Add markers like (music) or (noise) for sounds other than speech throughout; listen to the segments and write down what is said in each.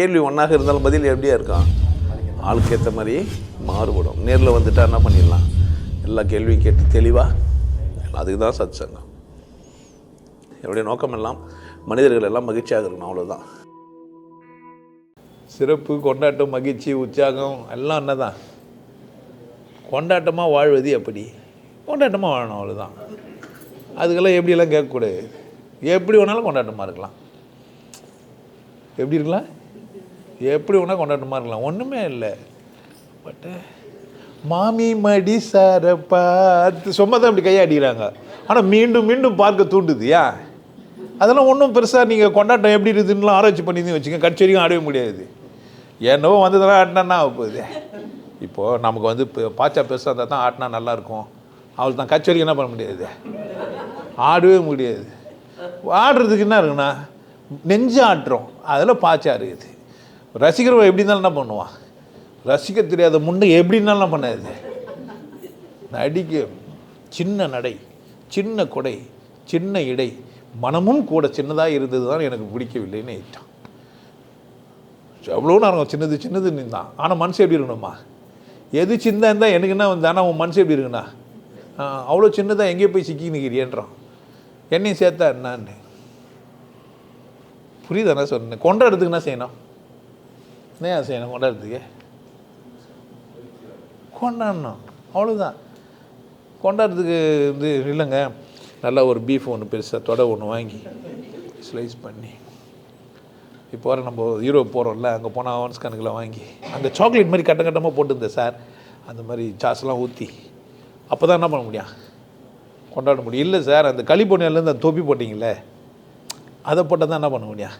கேள்வி ஒன்றாக இருந்தாலும் பதில் எப்படியா இருக்கான் ஆளுக்கு ஏற்ற மாதிரி மாறுபடும். நேரில் வந்துட்டா என்ன பண்ணிடலாம்? எல்லா கேள்வியும் கேட்டு தெளிவாக அதுக்கு தான் சத் சங்கம் என்னுடைய நோக்கம் எல்லாம் மனிதர்கள் எல்லாம் மகிழ்ச்சியாக இருக்கணும் அவ்வளோதான் சிறப்பு கொண்டாட்டம் மகிழ்ச்சி உற்சாகம் எல்லாம் என்னதான்? கொண்டாட்டமாக வாழ்வது எப்படி? கொண்டாட்டமாக வாழணும் அவ்வளோதான் அதுக்கெல்லாம் எப்படியெல்லாம் கேட்கக்கூடாது? எப்படி வேணாலும் கொண்டாட்டமாக இருக்கலாம். எப்படி இருக்கலாம்? எப்படி வேணால் கொண்டாட்டமாக இருக்கலாம். ஒன்றுமே இல்லை. பட்டு மாமி மடி சார பார்த்து சும்மா தான் இப்படி கையாடிக்கிறாங்க ஆனால் மீண்டும் மீண்டும் பார்க்க தூண்டுது ஏன் அதெல்லாம் ஒன்றும் பெருசாக நீங்கள் கொண்டாட்டம் எப்படி இருக்குதுன்னுலாம் ஆராய்ச்சி பண்ணி வச்சுங்க கட்சி ஆடவே முடியாது. என்னவோ வந்ததெல்லாம் ஆட்டினா போகுது? இப்போது நமக்கு வந்து இப்போ பாச்சா பெருசாக இருந்தால் தான் ஆட்டினா நல்லாயிருக்கும் அவள் தான் கட்சி என்ன பண்ண முடியாது? ஆடவே முடியாது. ஆடுறதுக்கு என்ன இருக்குண்ணா நெஞ்சு ஆட்டுறோம். அதில் பாச்சா இருக்குது. ரசிகர் எப்படி இருந்தாலும் என்ன பண்ணுவான்? ரசிக்க தெரியாத முன்னே எப்படி இருந்தாலும் பண்ணாது? நடிக்க சின்ன நடை சின்ன கொடை சின்ன இடை மனமும் கூட சின்னதாக இருந்தது தான் எனக்கு பிடிக்கவில்லைன்னு ஆயிட்டான் எவ்வளோ நேரம் சின்னது சின்னது நின்றான் ஆனால் மனசு எப்படி இருக்கணுமா? எது சின்ன இருந்தால் எனக்கு என்ன வந்து ஆனால் உன் மனசு எப்படி இருக்குண்ணா அவ்வளோ சின்னதாக எங்கேயோ போய் சிக்கி நிற்கிறியன்றான் என்னையும் சேர்த்தா என்னான்னு? புரியுதாண்ணா சொன்னேன்? கொண்டாடுறதுக்கு என்ன செய்யணும்? என்ன செய்யணும் கொண்டாடுறதுக்கு? கொண்டாடணும். அவ்வளோதான் கொண்டாடுறதுக்கு வந்து இல்லைங்க. நல்லா ஒரு பீஃப் ஒன்று பெருசாக தொடை ஒன்று வாங்கி ஸ்லைஸ் பண்ணி. இப்போ வர நம்ம யூரோப் போகிறோம்ல அங்கே போனால் அவன்ஸ் கணக்கில் வாங்கி அங்கே சாக்லேட் மாதிரி கட்டம் கட்டமாக போட்டுருந்தேன் சார். அந்த மாதிரி சாஸ்லாம் ஊற்றி அப்போ தான் என்ன பண்ண முடியும்? கொண்டாட முடியும். இல்லை சார் அந்த களிப்பொண்ணிலேருந்து அந்த தொப்பி போட்டிங்களே அதை போட்டால் தான் என்ன பண்ண முடியும்?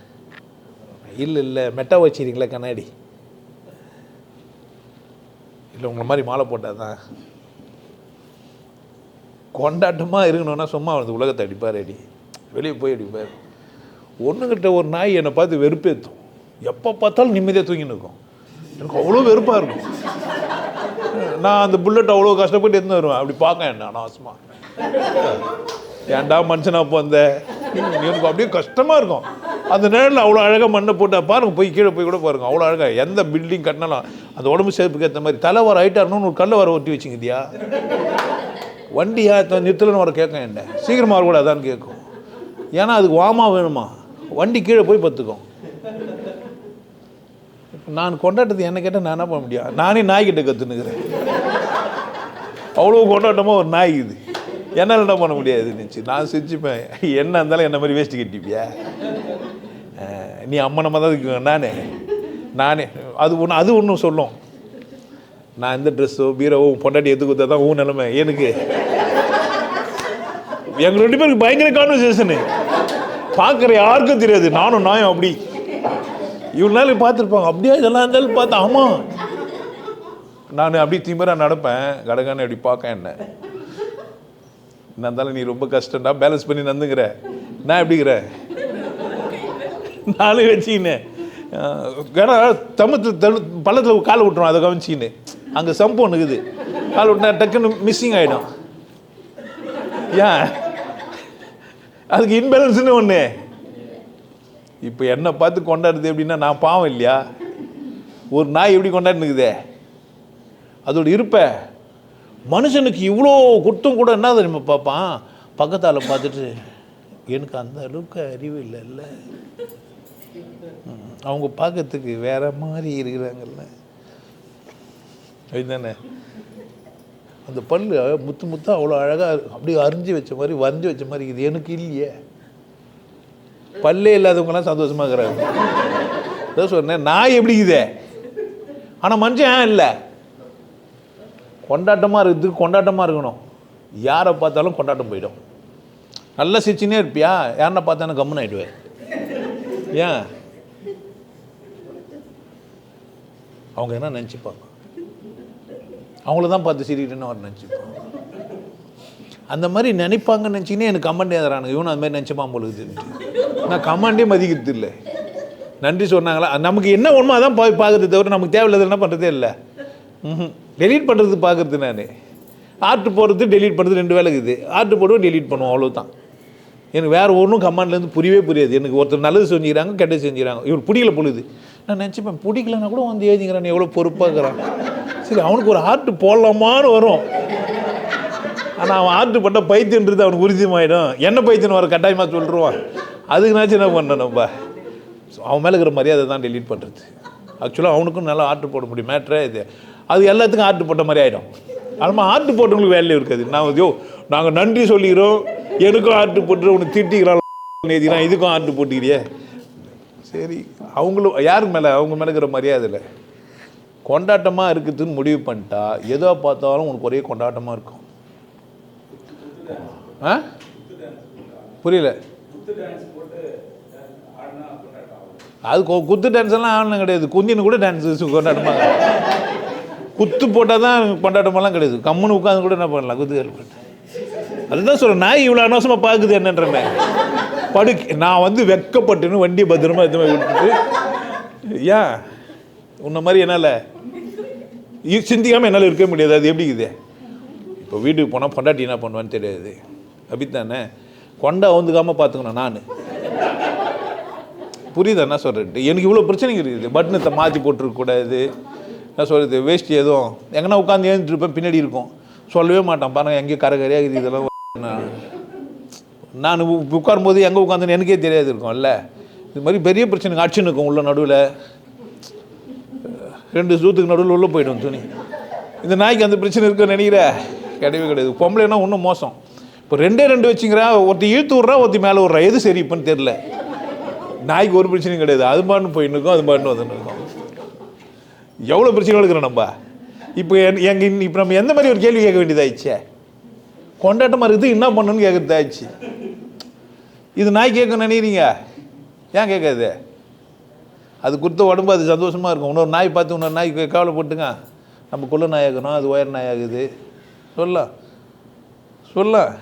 இல்லை இல்லை. மெட்டா வச்சிருங்களே கண்ணாடி? இல்லை உங்களை மாதிரி மாலை போட்டால் தான் கொண்டாட்டமாக இருக்கணும்னா சும்மா வந்து உலகத்தை அடிப்பார் அடி. வெளியே போய் அடிப்பார். ஒன்றுக்கிட்ட ஒரு நாய் என்னை பார்த்து வெறுப்பேற்றும் எப்போ பார்த்தாலும் நிம்மதியாக தூங்கி இருக்கும். எனக்கு அவ்வளோ வெறுப்பாக இருக்கும். நான் அந்த புல்லட் அவ்வளோ கஷ்டப்பட்டு இருந்து வருவேன். அப்படி பார்க்க என்ன அனாவசமாக ஏன்டா மனுஷனா போந்த எனக்கு அப்படியே கஷ்டமாக இருக்கும். அந்த நேரில் அவ்வளோ அழகாக மண்ணை போட்டு பாருங்கள் போய் கீழே போய் கூட பாருங்க அவ்வளோ அழகாக எந்த பில்டிங் கட்டினாலும் அந்த உடம்பு சேர்ப்புக்கு ஏற்ற மாதிரி தலை வர ஆகிட்டாருன்னு ஒரு கல்லை வர ஒட்டி வச்சுங்கதியா வண்டியா நிறுத்தலன்னு வர கேட்கும் என்ன? சீக்கிரமாக வரக்கூடாதான்னு கேட்கும். ஏன்னா அதுக்கு வாமா வேணுமா? வண்டி கீழே போய் பத்துக்கும். நான் கொண்டாட்டத்தை என்ன கேட்டால் நான் என்ன பண்ண முடியும்? நானே நாய்கிட்ட கற்றுனுக்கிறேன் அவ்வளோ கொண்டாட்டமாக ஒரு நாய் இது. என்னால் என்ன பண்ண முடியாது நினச்சி. நான் செஞ்சுப்பேன் என்ன இருந்தாலும் என்ன மாதிரி வேஸ்ட்டு கட்டிப்பியா? நீ அம்மனமாக தான் இருக்கு நானே. நானே. அது ஒன்று அது ஒன்றும் சொல்லும். நான் இந்த ட்ரெஸ்ஸோ பீரோவோ பொண்டாட்டி எது கொடுத்தா தான் உன் நிலைமை. எனக்கு. எங்கள் ரெண்டு பேருக்கு பயங்கர கான்வர்சேஷனு பார்க்குற யாருக்கும் தெரியாது. நானும் நாயும் அப்படி. இவ்வளோ நாள் பார்த்துருப்பாங்க. அப்படியே இதெல்லாம் இருந்தாலும் பார்த்தா? ஆமாம் நான் அப்படி திமிரா நடப்பேன். கடகான்னு அப்படி பார்க்க என்ன. என்ன இருந்தாலும் நீ ரொம்ப கஷ்டம்டா. பேலன்ஸ் பண்ணி நந்துங்கிற நான் எப்படிங்கிற நானும் வச்சுக்கினேன் ஏன்னா தமத்து தமிழ் பள்ளத்தில் காலை விட்டுரும் அதை கவனிச்சிக்கின்னு அங்கே சம்பவம் ஒன்று இருக்குது. கால் விட்டா டக்குன்னு மிஸ்ஸிங் ஆகிடும் ஏன்? அதுக்கு இன்பேலன்ஸ்னு ஒன்று இப்போ என்னை பார்த்து கொண்டாடுது எப்படின்னா நான் பாவம் இல்லையா? ஒரு நாய் எப்படி கொண்டாடுனுக்குதே? அதோட இருப்ப. மனுஷனுக்கு இவ்வளோ குத்தம் கூட என்ன தெரியுமா பார்ப்பான்? பக்கத்தால் பார்த்துட்டு எனக்கு அந்த அளவுக்கு அறிவு இல்லைல்ல. இல்லை அவங்க பார்க்கறதுக்கு வேற மாதிரி இருக்கிறாங்கல்ல. அதுதானே? அந்த பல்லு முத்து முத்தா அவ்வளோ அழகாக அப்படியே அரிஞ்சு வச்ச மாதிரி வரைஞ்சி வச்ச மாதிரி இருக்குது. எனக்கு இல்லையே. பல்லே இல்லாதவங்கலாம் சந்தோஷமாக இருக்கிறாங்க. அதான் சொன்னேன் நாய் எப்படி இதே ஆனால் மனுஷன் ஏன் இல்லை? கொண்டாட்டமாக இருக்கிறதுக்கு கொண்டாட்டமாக இருக்கணும். யாரை பார்த்தாலும் கொண்டாட்டம் போயிடும். நல்லா சிரிச்சுனே இருப்பியா? யாரனை பார்த்தானே கம்முன்னு ஆகிடுவேன் ஏன் அவங்க என்ன நினச்சிப்பாங்க? அவங்கள தான் பார்த்து சிரிக்கிட்டேன்னு அவர் நினச்சிப்பாங்க அந்த மாதிரி நினைப்பாங்கன்னு நினச்சிங்கன்னா எனக்கு கமெண்ட் எழுதுறானுங்க இவனும் அது மாதிரி நினச்சிப்பான் பொழுது நான் கமெண்டே மதிக்கிறது இல்லை. நன்றி சொன்னாங்களா? நமக்கு என்ன ஒன்றுமோ அதான் போய் பார்க்குறது தவிர நமக்கு தேவையில்லாத என்ன பண்ணுறதே இல்லை. ம் டெலீட் பண்ணுறது பார்க்குறது நான். ஆர்ட் போடுறது டெலீட் பண்ணுறது ரெண்டு வேலை இருக்குது. ஆர்ட் போடுவோம் டெலீட் பண்ணுவோம் அவ்வளோதான் எனக்கு வேறு ஒன்றும் கமெண்ட்லேருந்து புரியவே புரியாது. எனக்கு ஒருத்தர் நல்லது செஞ்சுக்கிறாங்க கெட்டது செஞ்சுக்கிறாங்க. இவர் பிடிக்கல பொழுது. நான் நினச்சிப்பேன் பிடிக்கலன்னா கூட வந்து எழுதிங்கிறான் எவ்வளோ பொறுப்பாக இருக்கிறான் சரி அவனுக்கு ஒரு ஆர்ட் போடலாமான்னு வரும். ஆனால் அவன் ஆர்ட் பட்ட பைத்தியன்றது அவனுக்கு உறுதியமாயிடும் என்ன பைத்தியம் வர கட்டாயமாக சொல்லிடுவான் அதுக்குனாச்சும் என்ன பண்ணணும் நம்ம? அவன் மேலே இருக்கிற மரியாதை தான் டெலீட் பண்ணுறது ஆக்சுவலாக அவனுக்கும் நல்லா ஆர்ட் போட முடியும். மேட்ரே இது. அது எல்லாத்துக்கும் ஆர்ட் போட்ட மாதிரி ஆகிடும் ஆனால் ஆர்ட் போட்டவங்களுக்கு வேலையும் இருக்காது. நான் யோ நாங்கள் நன்றி சொல்லிக்கிறோம். எனக்கும் ஆர்ட் போட்டு உனக்கு திட்டிக்கிறான் நேதிக்கிறான் இதுக்கும் ஆர்ட் போட்டுக்கிறியே. சரி அவங்களும் யாருக்கு மேலே? அவங்க மேலே இருக்கிற மரியாதை இல்லை. கொண்டாட்டமாக இருக்குதுன்னு முடிவு பண்ணிட்டா எதோ பார்த்தாலும் உனக்கு ஒரே கொண்டாட்டமாக இருக்கும். ஆ? புரியல. அது கொ- குத்து டான்ஸ் எல்லாம் ஆடணும் கிடையாது. குந்தின்னு கூட டான்ஸ் கொண்டாட்டமாக குத்து போட்டால் தான் கொண்டாட்டமெல்லாம் கிடையாது. கம்முன்னு உட்காந்து கூட என்ன பண்ணலாம்? குத்து போட்டு. அதுதான் சொல்கிறேன் நாய் இவ்வளோ அனவசமாக பார்க்குது என்னன்றமே படுக்க நான் வந்து வெக்கப்பட்டுன்னு வண்டியை பத்திரமா எதுவுமே விட்டுட்டு ஏன் உன்ன மாதிரி என்னால் சிந்திக்காமல் என்னால் இருக்க முடியாது. அது எப்படி இருக்குது? இப்போ வீட்டுக்கு போனால் பொண்டாட்டி என்ன பண்ணுவான்னு தெரியாது. அப்படித்தானே? கொண்டா வந்துக்காமல் பார்த்துக்கணும் நான். புரியுதா? என்ன சொல்கிறது எனக்கு இவ்வளோ பிரச்சனைங்க இருக்குது. பட்டனத்தை மாற்றி போட்டுருக்கக்கூடாது என்ன சொல்கிறது வேஷ்டி எதுவும். எங்கன்னா உட்காந்து ஏந்துட்டு பின்னாடி இருக்கும். சொல்லவே மாட்டான். பாருங்கள் எங்கேயும் கரை கரையாக இருக்குது இதெல்லாம். நான் உட்காரும் உ- எங்கே உட்காந்துன்னு எனக்கே தெரியாது இருக்கும்ல இது மாதிரி பெரிய பிரச்சனை அடிச்சுன்னு இருக்கும் உள்ள நடுவில். ரெண்டு சூத்துக்கு நடுவில் உள்ளே போயிடும் துணி. இந்த நாய்க்கு அந்த பிரச்சனை இருக்குன்னு நினைக்கிற? கிடையவே கிடையாது. பொம்பளைனா இன்னும் மோசம். இப்போ ரெண்டே ரெண்டு வச்சுங்கிறா ஒருத்தி இழுத்து விட்றா ஒருத்தி மேலே விட்றா. எது சரி இப்போன்னு தெரில நாய்க்கு ஒரு பிரச்சனையும் கிடையாது. அது பாட்டுன்னு போயின்னு இருக்கும் அது பாட்டுன்னு வந்துன்னு இருக்கும். எவ்வளோ பிரச்சனை இருக்கிறோம் நம்ம? இப்போ என்- எங்க இப்போ நம்ம எந்த மாதிரி ஒரு கேள்வி கேட்க வேண்டியதாயிடுச்சே? கொண்டாட்டமாக இருக்குது என்ன பண்ணணும்னு கேட்குறதாச்சு இது நாய் கேட்க நினைக்கிறீங்க? ஏன் கேட்காது? அது கொடுத்த உடம்பு அது சந்தோஷமாக இருக்கும். இன்னொரு நாய் பார்த்து இன்னொரு நாய் கே- கவலைப்பட்டுங்க நம்ம குள்ள நாயாகணும் அது உயர நாயாகுது சொல்லலாம் சொல்லலாம்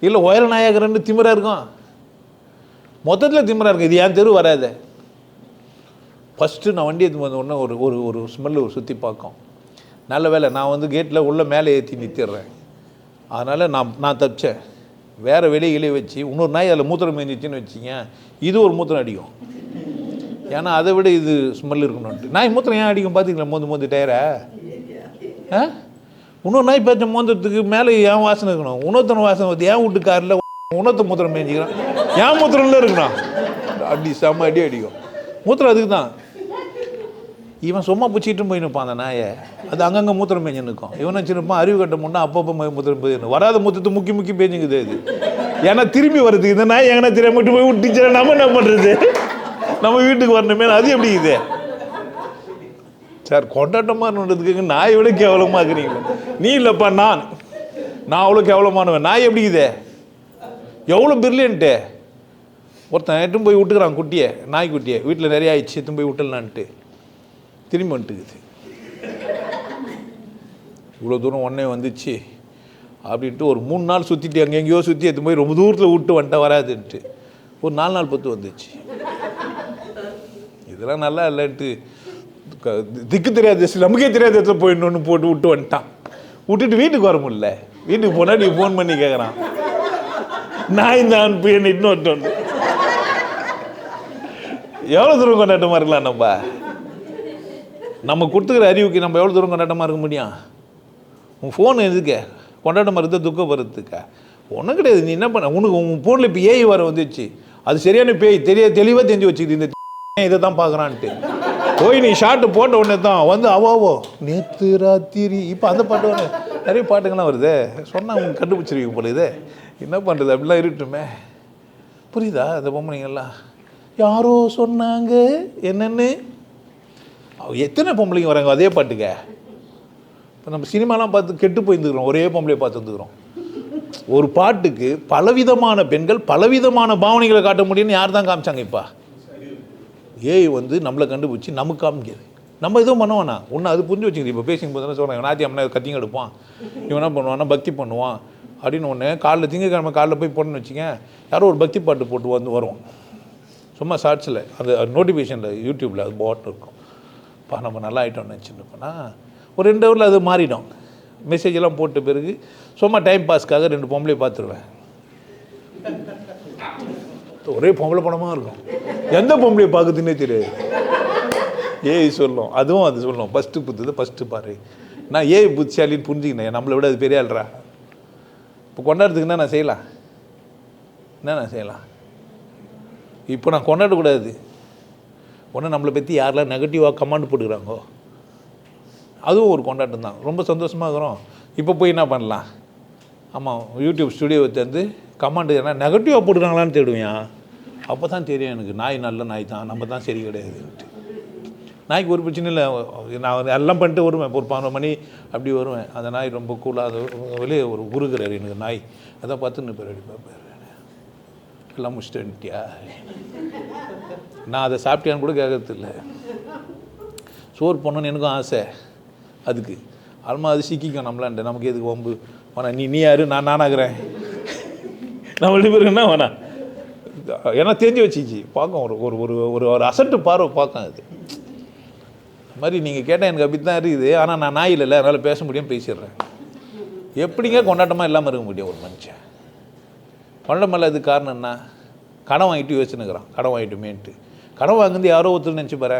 இல்லை உயர நாயாகிறன்னு திமிராக இருக்கும். மொத்தத்தில் திமிராக இருக்கும். இது ஏன் தெரு வராது. ஃபஸ்ட்டு நான் வண்டி எடுத்து வந்த உடனே ஒரு ஒரு ஒரு ஸ்மெல்லு ஒரு சுற்றி பார்க்கும். நல்ல வேலை நான் வந்து கேட்டில் உள்ளே மேலே ஏற்றி நிறுத்திடுறேன் அதனால் நான் நான் தப்பிச்சேன். வேறு வெளியிலே வச்சு இன்னொரு நாய் அதில் மூத்திரம் மேஞ்சிச்சின்னு வச்சிங்க இது ஒரு மூத்திரம் அடிக்கும். ஏன்னா அதை விட இது ஸ்மெல் இருக்கணும்ட்டு நாய் மூத்திரம் ஏன் அடிக்கும் பார்த்தீங்களா மோந்து மோந்து டயரை? ஆ? இன்னொரு நாய் பார்த்து மோந்தத்துக்கு மேலே ஏன் வாசனை இருக்கணும்? இன்னொருத்தன வாசனை வந்து ஏன் வீட்டு காரில் இன்னொருத்த மூத்திரம் மேய்ஞ்சிக்கிறான் ஏன் மூத்திரம்ல இருக்கணும் அடி செம்ம அடி அடிக்கும். மூத்திரம் அதுக்கு தான் இவன் சும்மா பிடிச்சிட்டும் போய் நிற்பான் அந்த நாயை. அது அங்கங்கே மூத்திரம் பேஞ்சு நிற்கும் இவன் வச்சுருப்பான் அறிவு கட்ட முன்னா அப்பப்போ மூத்திரம் போய் வராத மூத்தத்தை முக்கி முக்கி பேஞ்சுக்குது இது ஏன்னா திரும்பி வருது இந்த நாய் எங்கன்னா தெரியாம மட்டும் போய் விட்டுச்சுன்னா நம்ம என்ன பண்ணுறது நம்ம வீட்டுக்கு வரணுமே அது எப்படி இது? சார் கொண்டாட்டமாக இருந்ததுக்கு நாய் விட கேவலமாக இருக்கிறீங்க? நீ இல்லைப்பா நான். நான் அவ்வளோ கேவலமானவன். நாய் எப்படி இது எவ்வளோ பிரில்லியன்ட்டு ஒருத்தன் எட்டும் போய் விட்டுக்கிறான் குட்டியை நாய் குட்டியை வீட்டில் நிறைய ஆயிடுச்சு எட்டும் போய் விட்டுலான்ட்டு திரும்பி வந்துட்டுக்குது. இவ்வளோ தூரம் உடனே வந்துச்சு. அப்படின்ட்டு ஒரு மூணு நாள் சுற்றிட்டு அங்கே எங்கேயோ சுற்றி எடுத்து போய் ரொம்ப தூரத்தில் விட்டு வந்துட்ட வராதுன்ட்டு. ஒரு நாலு நாள் பத்து வந்துச்சு. இதெல்லாம் நல்லா இல்லைன்ட்டு. க- திக்கு தெரியாத திசை நமக்கே தெரியாத இடத்துல போயிடணும்னு போட்டு விட்டு வந்துட்டான். விட்டுட்டு வீட்டுக்கு வர முடியல. வீட்டுக்கு போனால் நீ ஃபோன் பண்ணி கேட்குறான் நான் இந்த அனுப்பி என்ன இன்னொருட்டு எவ்வளோ தூரம் கொண்டாட்டமாக இருக்கலாம் நம்ம? நம்ம கொடுத்துக்கிற அறிவுக்கு நம்ம எவ்வளோ தூரம் கொண்டாட்டமாக இருக்க முடியும்? உன் ஃபோன் எதுக்கு? கொண்டாட்டமாக இருந்தால் துக்கப்படுறதுக்கா ஒன்றும் கிடையாது. நீ என்ன பண்ண? உனக்கு உன் ஃபோனில் இப்போ ஏஐ வர வந்துச்சு. அது சரியான பேய் தெரிய தெளிவாக தெரிஞ்சு வச்சுக்கிது இந்த (laughs) இதை தான் பார்க்குறான்ட்டு. போய் நீ ஷார்ட்டு போட்ட உடனே தான் வந்து அவாவோ நேத்து ராத்திரி. இப்போ அந்த பாட்டு வர நிறைய பாட்டுங்கள்லாம் வருது. சொன்னால் அவங்க கண்டுபிடிச்சிருவீங்க போல இது. என்ன பண்ணுறது அப்படிலாம் இருக்கட்டுமே. புரியுதா? அந்த பொம்மைங்கள்லாம் யாரோ சொன்னாங்க. என்னென்னு? எத்தனை பொம்பளைங்க வராங்க அதே பாட்டுக்க இப்போ நம்ம சினிமாலாம் பார்த்து கெட்டு போயிருந்துக்கிறோம் ஒரே பொம்பளையை பார்த்து வந்துக்கிறோம் ஒரு பாட்டுக்கு பலவிதமான பெண்கள் பலவிதமான பாவனைகளை காட்ட முடியும்னு யார் தான் காமிச்சாங்க இப்போ? ஏஐ வந்து நம்மளை கண்டுபிடிச்சி நமக்கு காமிக்கிறது நம்ம எதுவும் பண்ணுவானா ஒன்று அது புரிஞ்சு வச்சுக்கிது. இப்போ பேசும்போது தானே சொல்கிறேன் நாத்தி அம்மனை கத்திங்க எடுப்பான். இவன் என்ன பண்ணுவான்னா பக்தி பண்ணுவான். அப்படின்னு ஒன்று காலைல திங்கக்கிழமை காலைல போய் போடணும்னு வச்சுங்க யாரோ ஒரு பக்தி பாட்டு போட்டு வந்து வரும் சும்மா ஷார்ட்ஸில் அந்த நோட்டிஃபிகேஷனில் யூடியூப்பில் அது போட்டு இருக்கும். பா நம்ம நல்லா ஆகிட்டோம்னு நினச்சிருப்போம்னா ஒரு ரெண்டு ஹவரில் அது மாறிடும். மெசேஜ் எல்லாம் போட்ட பிறகு சும்மா டைம் பாஸ்க்காக ரெண்டு பொம்பளையை பார்த்துருவேன். ஒரே பொம்பளை படமாக இருக்கும். எந்த பொம்பளையை பார்க்குதுன்னே தெரியாது. ஏய் சொல்லும். அதுவும் அது சொல்லும். ஃபஸ்ட்டு புத்துது ஃபஸ்ட்டு பாரு. நான் ஏய் புத்திசாலின்னு புரிஞ்சுக்கினேன்? நம்மளை விட அது பெரிய ஆள்றா இப்போ கொண்டாடுறதுக்கு என்ன நான் செய்யலாம்? என்ன நான் செய்யலாம்? இப்போ நான் கொண்டாடக்கூடாது. ஒன்று நம்மளை பற்றி யாரெல்லாம் நெகட்டிவாக கமெண்ட் போட்டுக்கிறாங்கோ? அதுவும் ஒரு கொண்டாட்டம் தான். ரொம்ப சந்தோஷமாக இருக்கிறோம். இப்போ போய் என்ன பண்ணலாம்? ஆமாம் யூடியூப் ஸ்டுடியோ வந்து கமாண்டு ஏன்னா நெகட்டிவாக போட்டுக்கிறாங்களான்னு தேடுவேன் அப்போ தான் தெரியும் எனக்கு. நாய் நல்ல நாய் தான். நம்ம தான் சரி கிடையாதுன்ட்டு நாய்க்கு ஒரு பிரச்சனை இல்லை. நான் எல்லாம் பண்ணிட்டு வருவேன். ஒரு பதினொரு மணி அப்படி வருவேன். அந்த நாய் ரொம்ப கூலாக வெளியே ஒரு குறுகிறார் எனக்கு நாய். அதான் பார்த்து பேர் அடி பார்ப்பார் எல்லாம் முடிச்சுட்டு வந்துட்டியா? நான் அதை சாப்பிட்டியான்னு கூட கேட்கறதில்ல. சோறு பண்ணணும்னு எனக்கும் ஆசை. அதுக்கு. அல்மா அது சிக்கிக்கும் நம்மளாண்ட. நமக்கு எதுக்கு வம்பு? வேணா நீ நீ யாரு? நான் நானாகிறேன். நம்ம ரெண்டு பேரும் என்ன வேணா? ஏன்னா தெரிஞ்சு வச்சிச்சு பார்க்கும். ஒரு ஒரு ஒரு ஒரு ஒரு அசட்டு பார்வை பார்க்கும் அது. அது மாதிரி நீங்கள் கேட்டால் எனக்கு அப்படி தான் இருக்குது. ஆனால் நான் நாய் இல்லைல்ல. அதனால் பேச முடியும் பேசிடுறேன். எப்படிங்க கொண்டாட்டமாக இல்லாமல் இருக்க முடியும் ஒரு மனுஷன்? கொண்டாட்டம் இல்லாததுக்கு காரணம் என்ன? கடன் வாங்கிட்டு யோசிச்சுனுக்குறான் கடன் வாங்கிட்டுமேன்ட்டு. கடன் வாங்குறது யாரோ ஒருத்தர் நினச்சி பாரு.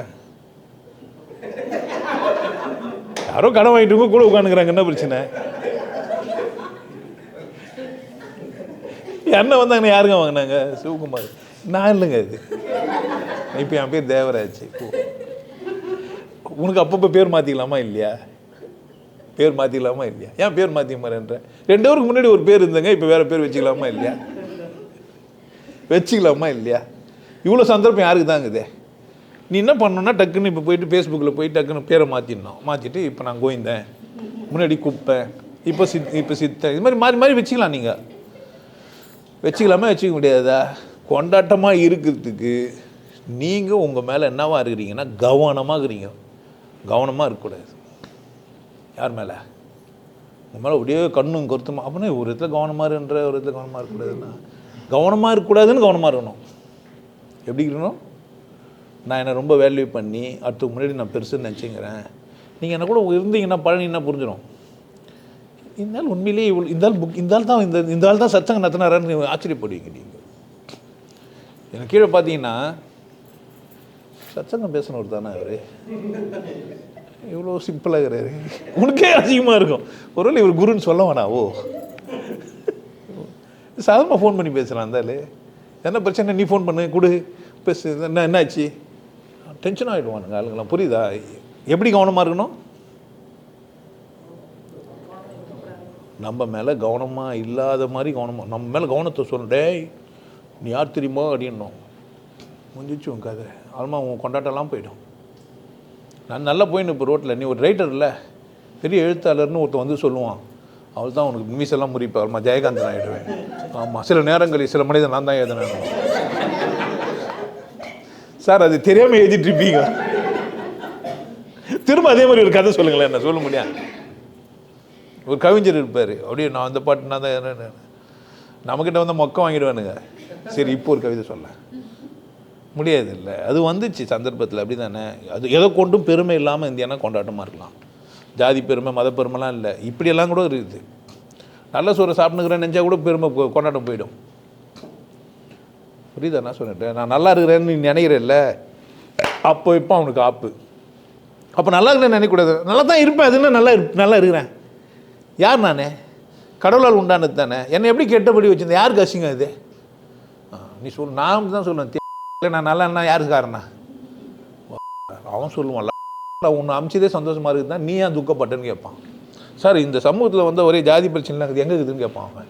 யாரோ கடன் வாங்கிட்டு கூட உட்காந்துக்கிறாங்க என்ன பிரச்சனை? என்ன வந்தாங்க யாருங்க வாங்கினாங்க? சிவகுமார். நான் இல்லைங்க அது இப்போ என் பேர் தேவராஜ். உனக்கு அப்பப்போ பேர் மாற்றிக்கலாமா இல்லையா? பேர் மாற்றிக்கலாமா இல்லையா? ஏன் பேர் மாற்றி மாறேன்ற ரெண்டு பேருக்கு முன்னாடி ஒரு பேர் இருந்தாங்க இப்போ வேறு பேர் வச்சுக்கலாமா இல்லையா? வச்சுக்கலாமா இல்லையா? இவ்வளோ சந்தர்ப்பம் யாருக்கு தாங்குதே நீ என்ன பண்ணணும்னா டக்குன்னு இப்போ போயிட்டு ஃபேஸ்புக்கில் போய் டக்குன்னு பேரை மாற்றிடணும் மாற்றிட்டு இப்போ நான் கோயந்தேன் முன்னாடி குப்பேன் இப்போ சித் இப்போ சித்தேன் இது மாதிரி மாறி மாறி வச்சுக்கலாம் நீங்கள் வச்சுக்கலாமா வச்சுக்க முடியாதா? கொண்டாட்டமாக இருக்கிறதுக்கு நீங்கள் உங்கள் மேலே என்னவாக இருக்கிறீங்கன்னா கவனமாக இருக்கிறீங்க கவனமாக இருக்கக்கூடாது. யார் மேலே? உங்கள் மேலே அப்படியே கண்ணும் கருத்துமா? அப்படின்னா ஒரு இடத்துல கவனமாக இருன்ற ஒரு இடத்துல கவனமாக இருக்கக்கூடாதுன்னா. கவனமாக இருக்கக்கூடாதுன்னு கவனமாக இருக்கணும். எப்படி இருக்கணும்? நான் என்னை ரொம்ப வேல்யூ பண்ணி அடுத்த முன்னாடி நான் பெருசுன்னு நினச்சிங்கிறேன். நீங்கள் என்ன கூட இருந்தீங்கன்னா பழனி என்ன புரிஞ்சிடும். இருந்தாலும் உண்மையிலேயே இவ்வளோ இந்தால் புக் இருந்தால் தான் இந்த இந்த ஆள் தான் சத்தங்க நடத்தினாரான்னு ஆச்சரியப்படுவீங்க நீங்கள் எனக்கு கீழே பார்த்தீங்கன்னா சச்சங்கம் பேசினவர் தானே அவர்? இவ்வளோ சிம்பிளாக உனக்கே அதிகமாக இருக்கும். ஒருவேளை இவர் குருன்னு சொல்ல வேணாவோ? ஓ சாதாரணமாக ஃபோன் பண்ணி பேசுகிறான் இருந்தாலே. என்ன பிரச்சனை? நீ ஃபோன் பண்ணு கொடு. பேசு. என்ன என்னாச்சு? டென்ஷன் ஆகிடுவானுங்க ஆளுங்களாம் புரியுதா? எப்படி கவனமாக இருக்கணும்? நம்ம மேலே கவனமாக இல்லாத மாதிரி கவனமாக நம்ம மேலே கவனத்தை சொல்கிறேன் டேய் நீ யார் தெரியுமோ அப்படின்னும். முடிஞ்சிச்சு உன் கதை. ஆல்மா உன் கொண்டாட்டம்லாம் போயிடும். நான் நல்லா போயின்னு இப்போ ரோட்டில் நீ ஒரு ரைட்டர் இல்லை. பெரிய எழுத்தாளர்னு ஒருத்தன் வந்து சொல்லுவான். அவள் தான் உனக்கு மீசெல்லாம் முறிப்பா. ஆல்மா ஜெயகாந்தன் ஆகிடுவேன் ஆமாம் சில நேரங்களில் சில மனிதன் நான் தான் எழுதினேன். சார் அது தெரியாமல் எழுதிட்டு இருப்பீங்க. திரும்ப அதே மாதிரி ஒரு கதை சொல்லுங்களேன் என்ன சொல்ல முடியாது ஒரு கவிஞர் இருப்பார். அப்படியே நான் அந்த பாட்டு நான் தான் என்ன- நம்மக்கிட்ட வந்து மொக்கம் வாங்கிடுவானுங்க. சரி இப்போ ஒரு கவிதை சொல்ல முடியாது இல்லை அது வந்துச்சு சந்தர்ப்பத்தில் அப்படி தானே அது எதை கொண்டும் பெருமை இல்லாமல் இந்தியானா கொண்டாட்டமாக இருக்கலாம். ஜாதி பெருமை மத பெருமைலாம் இல்லை. இப்படியெல்லாம் கூட இருக்குது. நல்ல சோறு சாப்பிட்டுக்கிறேன் நினச்சா கூட பெருமை கொண்டாட்டம் போயிடும். புரியுதா? நான் சொன்னேன் நான் நல்லா இருக்கிறேன்னு நீ நினைக்கிறேன்ல அப்போ இப்போ அவனுக்கு ஆப்பு. அப்போ நல்லா இருக்கிறேன்னு நினைக்கக்கூடாது. நல்லா தான் இருப்பேன். அது என்ன? நல்லா இருப் நல்லா இருக்கிறேன். யார் நானே? கடவுளால் உண்டானது தானே? என்னை எப்படி கெட்டபடி வச்சிருந்தேன்? யாருக்கு அசிங்கம் இது? நீ சொல் நான் தான் சொல்லுவேன். இல்லை நான் நல்லா இருந்தா யாருக்கு காரணம்? அவன் சொல்லுவான் நான் உன்னை அமிச்சதே சந்தோஷமாக இருக்குது நீ ஏன் துக்கப்பட்டேன்னு கேட்பான். சார் இந்த சமூகத்தில் வந்து ஒரே ஜாதி பிரச்சனைலாம் இருக்குது. எங்கே இருக்குதுன்னு கேட்பான் அவன்.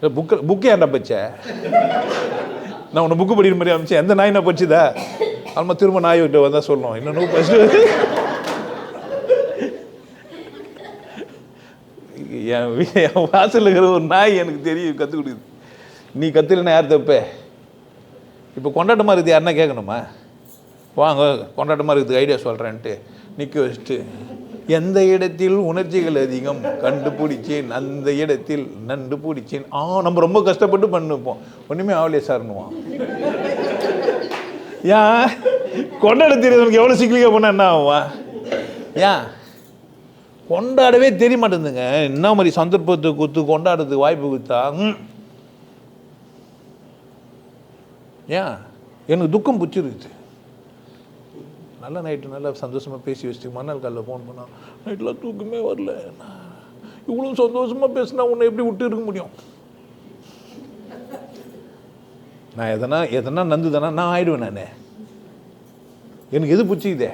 இல்லை புக்கு புக்கே ஏன்டா பச்ச நான் உன்னை புக்கு படிக்கிற மாதிரி அமிச்சேன். எந்த நாய் நான் பச்சுதா ஆல்மா திரும்ப நாய் விட்டு வந்தால் சொல்லணும். இன்னும் ஃபஸ்ட்டு என் வீ- என் வாசலில் இருக்கிற ஒரு நாய் எனக்கு தெரியும் கற்றுக் கொடுக்குது. நீ கத்துலன்னா யார் தப்பே? இப்போ கொண்டாட்டமாக இருக்குது யாருன்னா கேட்கணுமா? வாங்க கொண்டாட்டமாக இருக்குது ஐடியா சொல்கிறேன்ட்டு நிற்க வச்சுட்டு எந்த இடத்தில் உணர்ச்சிகள் அதிகம் கண்டுபிடிச்சேன் அந்த இடத்தில் நண்டு பிடிச்சேன். ஆ நம்ம ரொம்ப கஷ்டப்பட்டு பண்ணுப்போம் ஒன்றுமே ஆவலே சார்னுவான் ஏன்? கொண்டாட தெரியாதவனுக்கு எவ்வளோ சிக்கலிக்காக போனால் என்ன ஆகுவான் ஏன்? கொண்டாடவே தெரிய மாட்டேங்குதுங்க என்ன மாதிரி சந்தர்ப்பத்தை கொடுத்து கொண்டாடுறதுக்கு வாய்ப்பு கொடுத்தா ஏன்? எனக்கு துக்கம் பிடிச்சிருக்குது நல்லா நைட்டு நல்லா சந்தோஷமாக பேசி வச்சுட்டு மறுநாள் காலையில் ஃபோன் பண்ணால் நைட்டெலாம் தூக்கமே வரல. இவ்வளோ சந்தோஷமாக பேசினா உன்னை எப்படி விட்டு இருக்க முடியும்? நான் எதனா எதனா நந்துதானா? நான் ஆயிடுவேன் நான். எனக்கு எது பிடிச்சிக்குதே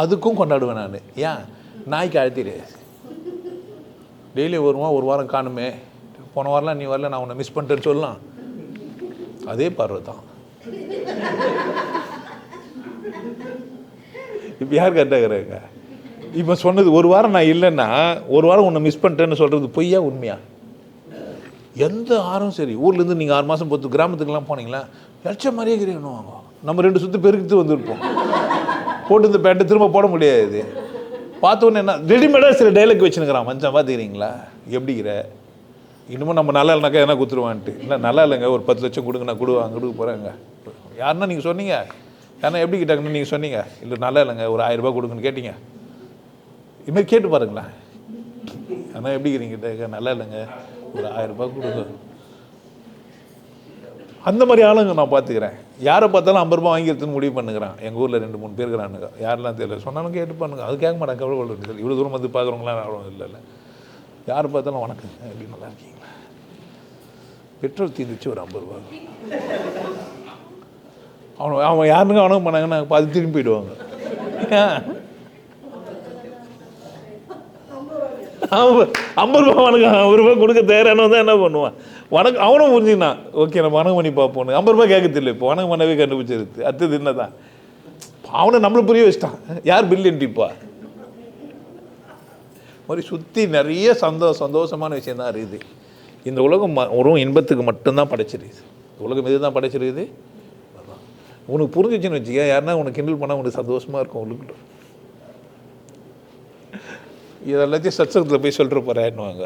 அதுக்கும் கொண்டாடுவேன் நான். ஏன்? நாய்க்கு அழுத்திடு டெய்லி வருவான் ஒரு வாரம் காணுமே. போன வாரம்லாம் நீ வரல நான் உன்னை மிஸ் பண்ணிட்டேன்னு சொல்லலாம். அதே பார்வை தான். இப்போ யார் கரெக்டாகிறாங்க இப்போ சொன்னது ஒரு வாரம் நான் இல்லைன்னா ஒரு வாரம் உன்னை மிஸ் பண்ணிட்டேன்னு சொல்கிறது பொய்யா உண்மையா? எந்த ஆறும் சரி. ஊர்லேருந்து நீங்கள் ஆறு மாதம் பொறுத்து கிராமத்துக்குலாம் போனீங்களா? லட்ச மாதிரியே கிரியணும் நம்ம ரெண்டு சுற்று பெருக்கிட்டு வந்துருப்போம். போட்டு இந்த பேண்ட்டை திரும்ப போட முடியாது. பார்த்த உடனே என்ன ரெடிமேடாக சில டைலாக் வச்சுனுக்கிறான் மஞ்சள் பார்த்துக்கிறீங்களா எப்படிங்கிற? இன்னமும் நம்ம நல்லா இல்லைனாக்கா எதனா கொடுத்துருவான்ட்டு இல்லை நல்லா இல்லைங்க ஒரு பத்து லட்சம் கொடுங்க நான் கொடுவாங்க கொடுக்க போகிறேங்க யாருன்னா நீங்கள் சொன்னீங்க? ஏன்னா எப்படி கிட்டாங்கன்னு நீங்கள் சொன்னீங்க? இல்லை நல்லா இல்லைங்க ஒரு ஆயிரரூபா கொடுங்கன்னு கேட்டீங்க. இதுமாதிரி கேட்டு பாருங்களேன். ஆனால் எப்படி இருக்கிறீங்க நல்லா இல்லைங்க ஒரு ஆயிரரூபா கொடுங்க. அந்த மாதிரி ஆளுங்க நான் பார்த்துக்கிறேன் யாரை பார்த்தாலும் ஐம்பது ரூபாய் வாங்கிடுதுன்னு முடிவு பண்ணுகிறான். எங்கள் ஊரில் ரெண்டு மூணு பேர் இருக்கிறானுங்க. யாரெல்லாம் தெரியல? சொன்னாலும் கேட்டு பண்ணுங்க அது கேட்க மாட்டாங்க கவலை கொள்ள இவ்வளோ தூரம் வந்து பார்க்குறவங்களாம் அவ்வளோ இல்லை இல்லை. யார் பார்த்தாலும் வணக்கம் எப்படி நல்லா இருக்கீங்களா? பெட்ரோல் தீர்ந்துச்சு ஒரு ஐம்பது ரூபா அவனை அவன் யாருன்னு அவனும் பண்ணாங்கன்னா அது திரும்பி போயிடுவாங்க. ஐம்பது ரூபா வணக்கம் ஐம்பது ரூபாய் கொடுக்க தயாரானவன் தான் என்ன பண்ணுவான்? வணக்கம் அவனும் புரிஞ்சுக்கினான் ஓகே நம்ம வணக்கம் பண்ணி பார்ப்போம் ஐம்பது ரூபாய் கேட்க தெரியல இப்போ. வணக்கம் பண்ணவே கண்டுபிடிச்சிருது. அடுத்தது என்னதான்? அவனை நம்மளை புரிய வச்சிட்டான். யார் பில்லியன்ட்டிப்பா மாதிரி சுற்றி நிறைய சந்தோ சந்தோஷமான விஷயம் தான் இருக்குது. இந்த உலகம் வரும் இன்பத்துக்கு மட்டும்தான் படைச்சிருக்குது. இந்த உலகம் எது தான் படைச்சிருக்குது? உனக்கு புரிஞ்சிச்சுன்னு வச்சுக்க. யாருன்னா உனக்கு கிண்டல் பண்ணால் உனக்கு சந்தோஷமாக இருக்கும் உங்களுக்கு இதெல்லாத்தையும் சத்சங்கத்தில் போய் சொல்லிட்டு போகிறேன்னுவாங்க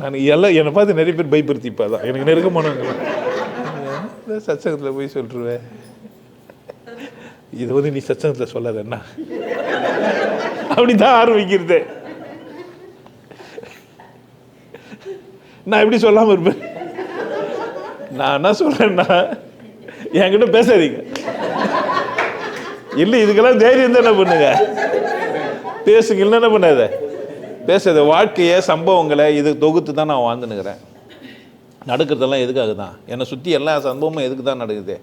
நான் எல்லாம் என்னை பார்த்து நிறைய பேர் பயப்படுத்திப்பா தான் எனக்கு நெருக்கமானவங்க சத்சங்கத்தில் போய் சொல்லிடுவேன் இது வந்து நீ சத்சங்கத்தில் சொல்லாத என்ன? அப்படி தான் ஆரம்பிக்கிறது. நான் எப்படி சொல்லாமல் இருப்பேன்? நான் என்ன சொல்கிறேன்னா என்கிட்ட பேசாதீங்க. இல்லை இதுக்கெல்லாம் தைரியம் தான் என்ன பண்ணுங்க? பேசுங்க இல்லை என்ன பண்ணாத? பேசாத வாழ்க்கையை சம்பவங்களை இது தொகுத்து தான் நான் வாழ்ந்துனுக்கிறேன் நடக்கிறதெல்லாம் எதுக்காக தான்? என்னை சுற்றி எல்லா சம்பவமும் எதுக்கு தான் நடக்குது?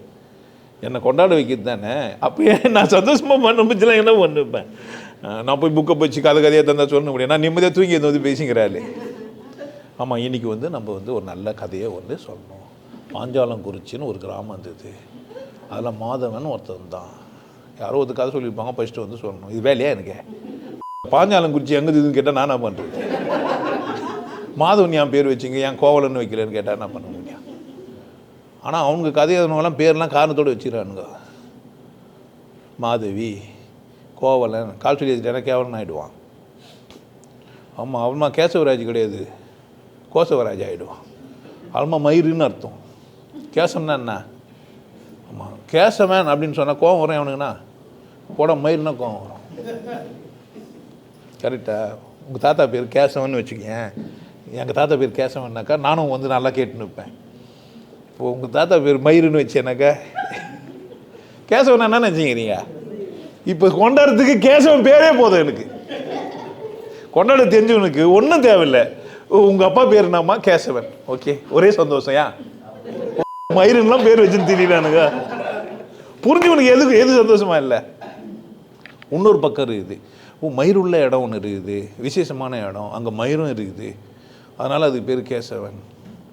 என்னை கொண்டாட வைக்கிறது தானே? அப்பயே நான் சந்தோஷமாக பண்ண முடிச்சுலாம் என்ன பண்ணுப்பேன் நான் போய் புக்கை போச்சு கதை கதையாக தந்தால் சொல்ல முடியும். நான் நிம்மதியாக தூங்கி வந்து வந்து பேசிக்கிறாள். ஆமாம் இன்னைக்கு வந்து நம்ம வந்து ஒரு நல்ல கதையை வந்து சொல்லணும். பாஞ்சாலங்குறிச்சின்னு ஒரு கிராமம் இருந்தது. அதில் மாதவன் ஒருத்தன் தான். யாரோ ஒரு கதை சொல்லியிருப்பாங்க ஃபஸ்ட்டு வந்து சொல்லணும். இது வேலையா எனக்கு? பாஞ்சாலங்குறிச்சி எங்கே இதுன்னு கேட்டால் நான் என்ன பண்ணுறது மாதவன் என் பேர் வச்சுங்க? ஏன் கோவலன்னு வைக்கலன்னு கேட்டால் என்ன பண்ண முடியும். ஆனால் அவங்க கதை பேர்லாம் காரணத்தோடு வச்சுக்கிறானுங்க. மாதவி கோவலன் கால் சொல்லி வச்சுட்டேன்னா கேவலன் ஆகிடுவான் ஆமாம் அவன்மா கேசவராஜ் கிடையாது. கோசவராஜ் ஆகிடுவான் அவன்மா மயிருன்னு அர்த்தம். கேசம்னா என்ன? கேசவன் அப்படின்னு சொன்னால் கோவம் வரும் அவனுக்குண்ணா போட மயிருன்னா கோவம் வரும். கரெக்டா உங்கள் தாத்தா பேர் கேசவன் வச்சுக்கேன் எங்கள் தாத்தா பேர் கேசவன்னாக்கா நானும் வந்து நல்லா கேட்டுன்னு இருப்பேன். இப்போ உங்கள் தாத்தா பேர் மயிருன்னு வச்சேனாக்கா கேசவன் என்ன நினச்சிக்கிறீங்க? இப்போ கொண்டாடுறதுக்கு கேசவன் பேரே போதும் எனக்கு. கொண்டாட தெரிஞ்சவனுக்கு ஒன்றும் தேவையில்லை. உங்கள் அப்பா பேர் என்னம்மா? கேசவன் ஓகே ஒரே சந்தோஷம் ஏன் மயிருன்லாம் பேர் வச்சுன்னு தெரியலானுங்க புரிஞ்சவனுக்கு எதுக்கு எது சந்தோஷமா இல்லை? இன்னொரு பக்கம் இருக்குது. ஓ மயிர் உள்ள இடம் ஒன்று இருக்குது. விசேஷமான இடம். அங்கே மயிரும் இருக்குது. அதனால் அதுக்கு பேர் கேசவன்.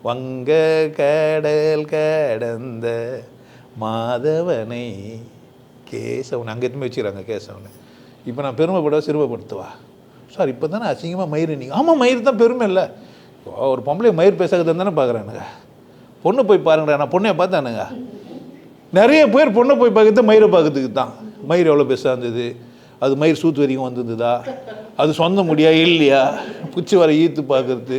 வங்க கடல் கடந்த மாதவனை கேசவன். அங்கே எதுவுமே வச்சுக்கிறாங்க கேசவனை. இப்போ நான் பெருமைப்பட சிறுமைப்படுத்துவா? சார் இப்போ தானே அசிங்கமாக மயிர் நீங்கள் ஆமாம் மயிர் தான் பெருமை இல்லை. ஒரு பொம்பளை மயிர் பேசாத தானே பார்க்குறானுங்க பொண்ணு போய் பாருங்கடா நான் பொண்ணையை பார்த்தானுங்க. நிறைய பேர் பொண்ணை போய் பார்க்கறது மயிரை பார்க்கறதுக்கு தான். மயிர் எவ்வளோ பெருசாக இருந்தது? அது மயிர் சூத்து வரைக்கும் வந்திருந்ததா அது சொந்த முடியா? இல்லையா? குச்சி வர ஈத்து பார்க்கறது.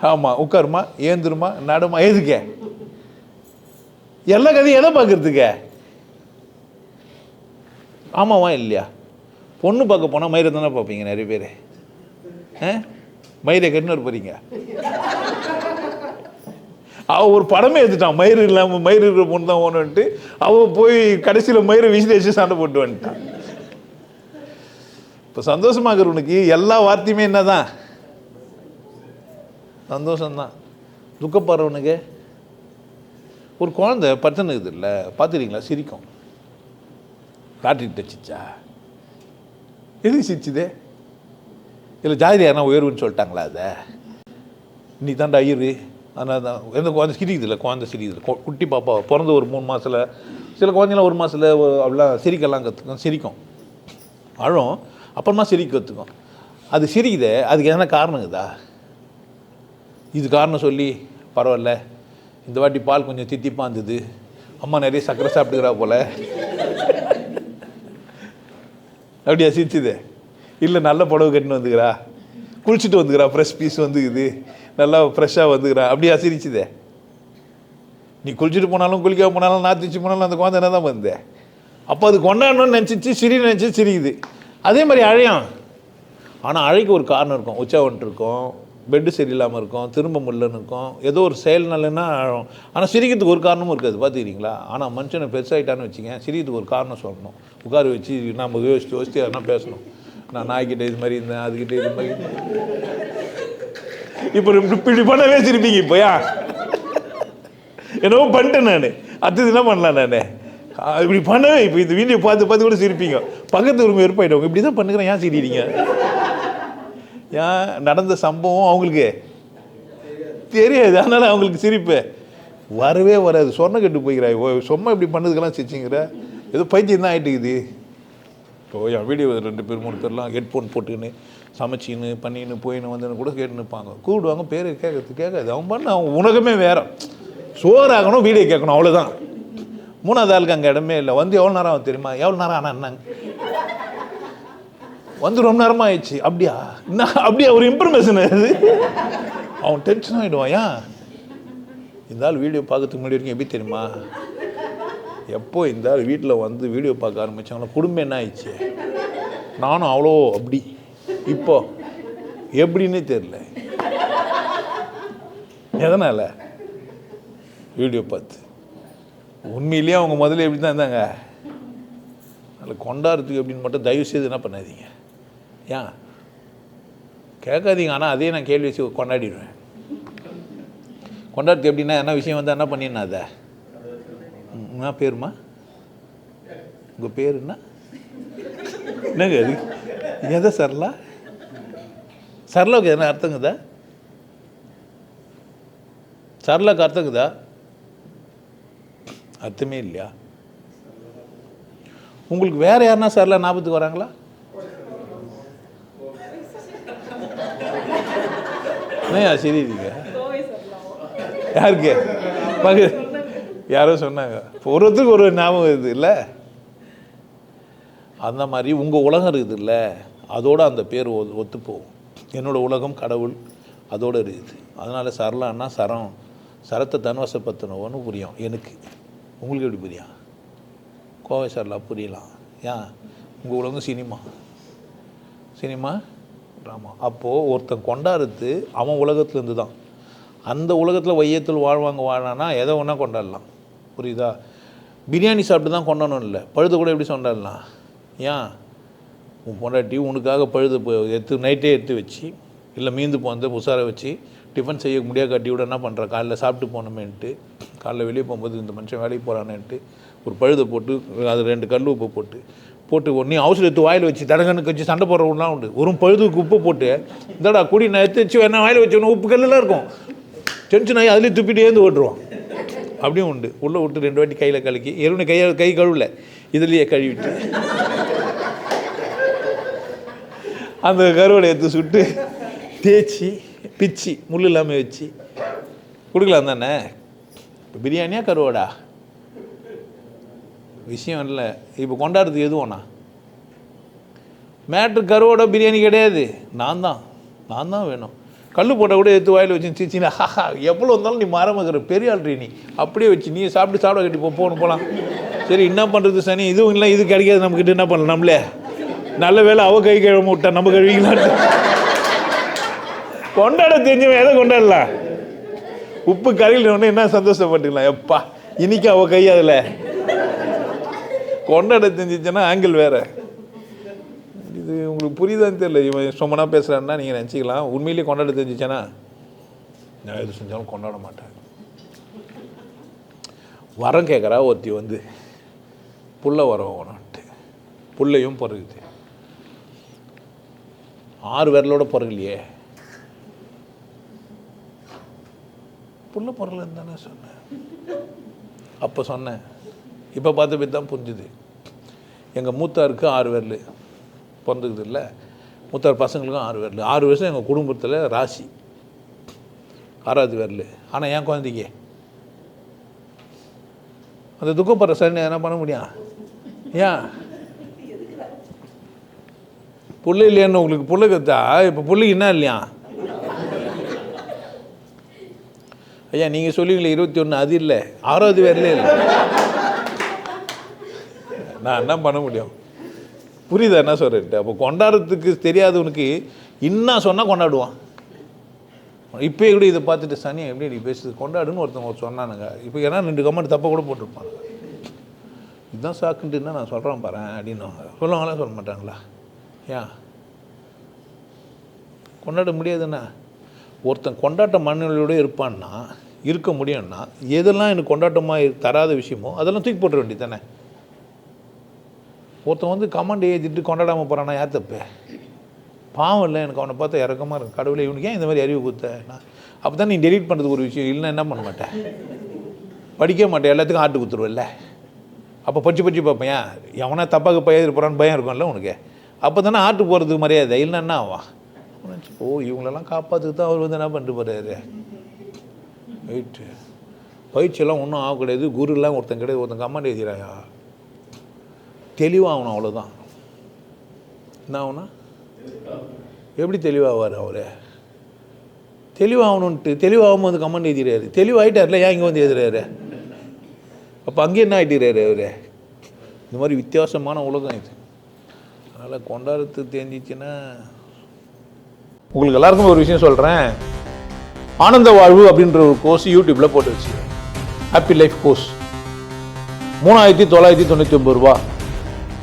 ஆமாம் உட்காருமா? ஏந்துருமா? நடுமா? எதுக்கே? எல்லா கதையும் எதை பார்க்கறதுக்கே? ஆமாவா? இல்லையா? பொண்ணு பார்க்க போனால் மயிரை தானே பார்ப்பீங்க நிறைய பேர். ஆ? மயிரை கட்டினு போகிறீங்க அவள் ஒரு படமே எடுத்துட்டான். மயிறு இல்லாமல் மயிறு இருக்கிற பொண்ணு தான் ஓணுன்ட்டு அவள் போய் கடைசியில் மயிரை வீசி வச்சு சண்டை போட்டு வந்துட்டான் இப்போ சந்தோஷமாக இருக்கிறவனுக்கு எல்லா வார்த்தையுமே என்னதான்? சந்தோஷம்தான். துக்கப்படுறவனுக்கு ஒரு குழந்தை பச்சனுக்குது இல்லை பார்த்துறீங்களா சிரிக்கும். லாட்ரி டச்சிச்சா எது சிரிச்சுதே? இல்லை ஜாதி உயர்வுன்னு சொல்லிட்டாங்களா அதை? நீ தாண்டா ஐயரு. அதனால் தான் எந்த குழந்தை சிரிக்குது இல்லை? குழந்தை சிரிக்குது குட்டி பாப்பா பிறந்த ஒரு மூணு மாதத்தில் சில குழந்தைங்களாம் ஒரு மாதத்தில் அப்படிலாம் சிரிக்கலாம் கற்றுக்கும் சிரிக்கும். அழும். அப்புறமா சிரிக்க கற்றுக்கும் அது சிரிக்குதே. அதுக்கு எதனா காரணம் இருக்குதா? இது காரணம் சொல்லி பரவாயில்ல. இந்த வாட்டி பால் கொஞ்சம் தித்திப்பாக இருந்தது. அம்மா நிறைய சக்கரை சாப்பிட்டுக்கிறா போல். அப்படியா சிரிச்சுது? இல்லை நல்ல புடவை கட்டின்னு வந்துக்கிறா. குளிச்சுட்டு வந்துக்கிறா. Fresh piece வந்துக்குது. நல்லா ஃப்ரெஷ்ஷாக வந்துக்கிறேன் அப்படியே அசிரிச்சுதே. நீ குளிச்சுட்டு போனாலும் குளிக்காம போனாலும் நாத்திச்சு போனாலும் அந்த குழந்தை என்ன தான் வந்தே அப்போ அது கொண்டாடணும்னு நினச்சிச்சு சிரி நினச்சி சிரிக்குது. அதே மாதிரி அழையும் ஆனால் அழைக்கு ஒரு காரணம் இருக்கும். உச்சாவன்ட்டு இருக்கும். பெட்டு சரியில்லாமல் இருக்கும். திரும்ப முள்ளன்னு இருக்கும். ஏதோ ஒரு செயல் நல்லன்னா அழும் ஆனால் சிரிக்கிறதுக்கு ஒரு காரணமும் இருக்காது. பார்த்துக்கிறீங்களா ஆனால் மனுஷனை பெருசாகிட்டான்னு வச்சுங்க சிரிக்கிறதுக்கு ஒரு காரணம் சொல்லணும். உட்கார வச்சு நம்ம யோசிச்சு யோசிச்சு அதெல்லாம் பேசணும். நான் நாய்கிட்ட இது மாதிரி இருந்தேன் அதுக்கிட்ட இது மாதிரி இருந்தேன். இப்போ இப்படி பண்ணவே சிரிப்பீங்க இப்போயா என்னவோ பண்ணிட்டேன் நான். அடுத்தது என்ன பண்ணலாம் நான்? இப்படி பண்ணவே இப்போ இந்த வீடியோ பார்த்து பார்த்து கூட சிரிப்பீங்க. பக்கத்து உரிமை வெறுப்பாயிட்டவங்க இப்படி தான் பண்ணுறேன் ஏன் சிரிக்கிறீங்க? ஏன் நடந்த சம்பவம் அவங்களுக்கு தெரியாது. அதனால் அவங்களுக்கு சிரிப்பு. வரவே வராது. சொன்ன கெட்டு போய்கிறாய். ஓ சும்மா இப்படி பண்ணதுக்கெல்லாம் சிரிச்சிங்கிற. ஏதோ பைத்தியம் தான் ஆகிட்டுக்குது இப்போ என் வீடியோ ரெண்டு பேர் மூணு பேர்லாம் ஹெட்ஃபோன் போட்டுக்கின்னு சமைச்சின்னு பண்ணின்னு போயின்னு வந்துன்னு கூட கேட்டு நிற்பாங்க கூப்பிடுவாங்க பேர் கேட்கறது கேட்காது. அவன் பண்ண அவன் உனக்குமே வேற. சோறாகணும் வீடியோ கேட்கணும் அவ்வளோதான் மூணாவது ஆளுக்கு அங்கே இடமே இல்லை. வந்து எவ்வளோ நேரம் ஆகும் தெரியுமா? எவ்வளோ நேரம் ஆனால் என்னங்க? வந்து ரொம்ப நேரமாக ஆயிடுச்சு. அப்படியா? என்ன? அப்படியா? ஒரு இன்ஃபர்மேஷன் அது? அவன் டென்ஷன் ஆகிடுவான் ஏன் இருந்தாலும் வீடியோ பார்க்கறதுக்கு முன்னாடி வரைக்கும் எப்படி தெரியுமா? எப்போ இந்த வீட்டில் வந்து வீடியோ பார்க்க ஆரம்பித்தாங்களோ குடும்பம் என்ன ஆயிடுச்சு? நானும் அவ்வளோ அப்படி. இப்போ எப்படின்னே தெரில எதனால்? வீடியோ பார்த்து. உண்மையிலேயே அவங்க முதல்ல எப்படி தான் இருந்தாங்க? அதில் கொண்டாடுறதுக்கு அப்படின்னு மட்டும் தயவு செய்து என்ன பண்ணாதீங்க. ஏன்? கேட்காதீங்க ஆனால் அதே நான் கேள்வி வச்சு கொண்டாடிடுவேன். கொண்டாடுறது எப்படின்னா என்ன விஷயம் வந்து என்ன பண்ணினா அதை? என்ன பேருமா? உங்கள் பேர் என்ன என்னங்க அது எதை சரலா சரலாவுக்கு என்ன அர்த்தங்குதா? சரலாக்கு அர்த்தங்குதா? அர்த்தமே இல்லையா? உங்களுக்கு வேற யாருன்னா சரலா ஞாபகத்துக்கு வராங்களா? என்னையா சரி யாருக்கு? பகு யாரோ சொன்னாங்க. ஒருத்துக்கு ஒரு ஒருத்தருக்கு ஒரு ஞாபகம் இது இல்லை அந்த மாதிரி உங்கள் உலகம் இருக்குது இல்லை அதோடு அந்த பேர் ஒ ஒத்து போகும் என்னோடய உலகம் கடவுள் அதோடு இருக்குது. அதனால் சரலான்னா சரம் சரத்தை தன்வசப்படுத்தணும்னு புரியும் எனக்கு. உங்களுக்கு எப்படி புரியும்? கோவை சரலா புரியலாம். ஏன்? உங்கள் உலகம் சினிமா. சினிமா? ட்ராமா அப்போது ஒருத்தன் கொண்டாடுறது அவன் உலகத்துலேருந்து தான். அந்த உலகத்தில் வையத்தில் வாழ்வாங்க வாழானா எதை ஒன்றா கொண்டாடலாம்? புரியுதா? பிரியாணி சாப்பிட்டு தான் கொண்டாடணும் இல்லை. பழுது கூட எப்படி சொன்னாலாம் ஏன்? உன் பொண்டாட்டி உனக்காக பழுது எடுத்து நைட்டே எடுத்து வச்சு இல்லை மீந்து போந்த உசார வச்சு டிஃபன் செய்ய முடியாது கட்டி விட என்ன பண்ணுற காலைல சாப்பிட்டு போனோமேன்ட்டு காலைல வெளியே போகும்போது இந்த மனுஷன் வேலைக்கு போகிறானேன்ட்டு ஒரு பழுதை போட்டு அது ரெண்டு கல் உப்பு போட்டு போட்டு நீ அவசரம் எடுத்து வாயில் வச்சு தடங்கனுக்கு வச்சு சண்டை போடுறவங்களாம் உண்டு. ஒரு பழுதுக்கு உப்பு போட்டு இந்தடா குடி நான் எடுத்து வச்சு என்ன வாயில் வச்சு உப்பு கல்லெல்லாம் இருக்கும். டென்ஷன் ஆகி அதுலேயே துப்பிட்டு ஏந்து ஓட்டுருவான். அப்படியும் உண்டு. உள்ளே விட்டு ரெண்டு வாட்டி கையில் கழுக்கி எருவனை கையை கை கழுவல இதுலேயே கழுவிட்டு. அந்த கருவடை எடுத்து சுட்டு தேய்ச்சி பிச்சி முள் இல்லாமல் வச்சு கொடுக்கலாம் தானே? இப்போ பிரியாணியா கருவாடா? விஷயம் இல்லை. இப்போ கொண்டாடுறது எதுவோண்ணா மேட்ரு கருவோட பிரியாணி கிடையாது. நான் தான். நான் தான் வேணும். கல் போட்டால் கூட எடுத்து வாயில் வச்சு சிச்சினா ஹாஹா எவ்வளோ இருந்தாலும் நீ மரமக்கிற பெரிய ஆள்றி நீ. அப்படியே வச்சு நீ சாப்பிட்டு சாப்பிட கட்டி போ போகணும் போகலாம். சரி என்ன பண்ணுறது சனி? இதுவும் இல்லை இது கிடைக்காது நம்மக்கிட்ட என்ன பண்ணலாம் நம்மளே? நல்ல வேலை அவ கை கழுவ விட்டா நம்ம கழுவிங்களான்னு கொண்டாட தெரிஞ்சவன் எதை கொண்டாடலாம்? உப்பு கரையில் உடனே என்ன சந்தோஷப்பட்டுக்கலாம் எப்பா இன்னைக்கு அவள் கை அதில். கொண்டாட தெரிஞ்சிச்சுன்னா ஆங்கிள் வேறு. இது உங்களுக்கு புரியுதான்னு தெரியல. இவன் சும்மனா பேசுகிறான்னா நீங்கள் நினச்சிக்கலாம். உண்மையிலேயே கொண்டாட தெரிஞ்சிச்சேன்னா நான் எது செஞ்சாலும் கொண்டாட மாட்டேன். வரம் கேட்குறா ஒருத்தி வந்து புள்ள வரம் வேணும்ட்டு புள்ளையும் பிறகுது ஆறு விரலோட பிறகுலையே புள்ள பிறகுலன்னு தானே சொன்னேன். அப்போ சொன்னேன். இப்போ பார்த்த போய் தான் புரிஞ்சுது. எங்கள் மூத்தாருக்கு ஆறு விரல். பிறந்துக்குது இல்லை மூத்தார் பசங்களுக்கும் ஆறு விரல். ஆறு வருஷம் எங்கள் குடும்பத்தில் ராசி. ஆறாவது விரல். ஆனால் என் குழந்தைக்கு? அந்த துக்கப்படுற சரி என்ன பண்ண முடியும்? ஏன்? புள்ள இல்லையான்னு உங்களுக்கு புள்ள கத்தா? இப்போ புள்ளைக்கு என்ன இல்லையா? ஐயா நீங்கள் சொல்லுவீங்களே இருபத்தி ஒன்று அது இல்லை. ஆறாவது வேறலே இல்லை. நான் என்ன பண்ண முடியும்? புரியுதா என்ன சொல்கிறேன் அப்போ கொண்டாடுறதுக்கு தெரியாதவனுக்கு இன்னும் சொன்னால் கொண்டாடுவான். இப்போ கூட இதை பார்த்துட்டு சனி எப்படி நீ பேசுது கொண்டாடுன்னு ஒருத்தவங்க சொன்னானுங்க. இப்போ ஏன்னா ரெண்டு கமெண்ட் தப்பாக கூட போட்டிருப்பாங்க இதுதான் சாக்குன்ட்டுன்னா நான் சொல்கிறேன் பாரு அப்படின்னு சொல்லுவாங்களா? சொல்ல மாட்டாங்களா? ஏன் கொண்டாட முடியாதுண்ணா ஒருத்தன் கொண்டாட்ட மனநிலையோடு இருப்பான்னா இருக்க முடியும்னா எதெல்லாம் எனக்கு கொண்டாட்டமாக தராத விஷயமோ அதெல்லாம் தூக்கி போட்டுற வேண்டியது தானே? ஒருத்தன் வந்து கமெண்ட் ஏற்றிட்டு கொண்டாடாமல் போகிறானா யார் தப்பு? பாவம் இல்லை எனக்கு அவனை பார்த்தா இறக்கமாக இருக்கு. கடவுளே இவனுக்கு ஏன் இந்த மாதிரி அறிவு கொடுத்த? நான் அப்போ தான் நீ டெலிட் பண்ணுறதுக்கு ஒரு விஷயம் இல்லைன்னா என்ன பண்ண மாட்டேன்? படிக்க மாட்டேன் எல்லாத்துக்கும் ஆட்டு கொடுத்துருவில்ல. அப்போ பச்சு பச்சு பார்ப்பேன் எவனா தப்பாக பயிர் போகிறான்னு பயம் இருக்கும்ல உனக்கு. அப்போ தானே ஆட்டு போகிறதுக்கு மரியாதை இல்லைன்னா என்ன ஆவான் ஓ இவங்களெல்லாம் காப்பாற்றுக்கு தான் அவர் வந்து என்ன பண்ணிட்டு போகிறாரு ரைட்டு பயிற்சியெல்லாம் ஒன்றும் ஆக கிடையாது குருலாம் ஒருத்தன் கிடையாது ஒருத்தன் கமாண்ட் எழுதிறாயா தெளிவாகணும் அவ்வளோதான். என்ன ஆகுனா எப்படி தெளிவாவார் அவர்? தெளிவாகணுன்ட்டு தெளிவாகும் வந்து கமெண்ட் எழுதிடுறாரு. தெளிவாகிட்டார்ல ஏன் இங்கே வந்து எழுதுறாரு? அப்போ அங்கே என்ன ஆகிட்டுறாரு அவர்? இந்த மாதிரி வித்தியாசமான உலகம் இது. அதனால் கொண்டாடுறது தெரிஞ்சிச்சுன்னா உங்களுக்கு எல்லாருக்கும் ஒரு விஷயம் சொல்கிறேன் ஆனந்த வாழ்வு அப்படின்ற ஒரு கோர்ஸ் யூடியூப்பில் போட்டு வச்சு ஹாப்பி லைஃப் கோர்ஸ் மூணாயிரத்தி தொள்ளாயிரத்தி தொண்ணூற்றி ஒம்பது ரூபா.